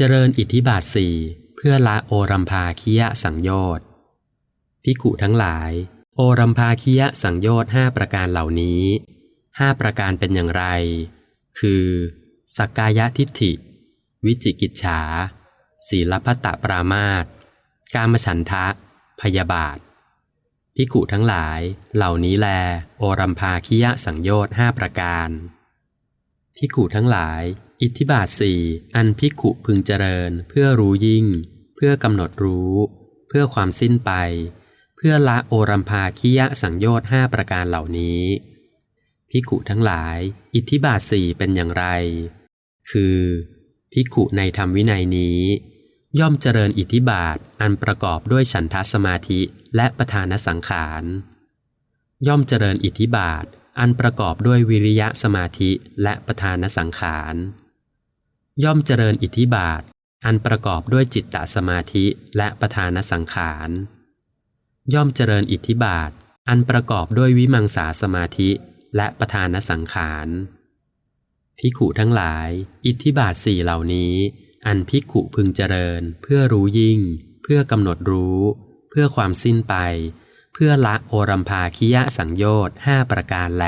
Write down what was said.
เจริญอิทธิบาทสี่เพื่อละโอรัมภาคิยะสังโยชน์พิกุทั้งหลาย โอรัมภาคิยะสังโยชน์ห้าประการเหล่านี้ห้าประการเป็นอย่างไร คือสักกายทิฏฐิ วิจิกิจฉา ศีลพัตตปรามาตกามฉันทะ พยาบาทพิกุทั้งหลาย เหล่านี้แล โอรัมภาคิยะสังโยชน์ห้าประการพิกุทั้งหลาย อิทธิบาทสี่อันพิกุพึงเจริญ เพื่อรู้ยิ่ง เพื่อกำหนดรู้ เพื่อความสิ้นไป เพื่อละโอรัมภาคิยะสังโยชน์ห้าประการเหล่านี้พิกุทั้งหลาย อิทธิบาทสี่เป็นอย่างไร คือพิกุในธรรมวินัยนี้ ย่อมเจริญอิทธิบาทอันประกอบด้วยฉันทสมาธิและประธานสังขาร ย่อมเจริญอิทธิบาทอันประกอบด้วยวิริยะสมาธิและประธานสังขาร ย่อมเจริญอิทธิบาท อันประกอบด้วยจิตตสมาธิและประธานสังขาร ย่อมเจริญอิทธิบาท อันประกอบด้วยวิมังสาสมาธิและประธานสังขารพิขุทั้งหลาย อิทธิบาทสี่เหล่านี้ อันพิขุพึงเจริญ เพื่อรู้ยิ่ง เพื่อกำหนดรู้ เพื่อความสิ้นไป เพื่อละโอรัมภาคิยะสังโยชน์ห้าประการแล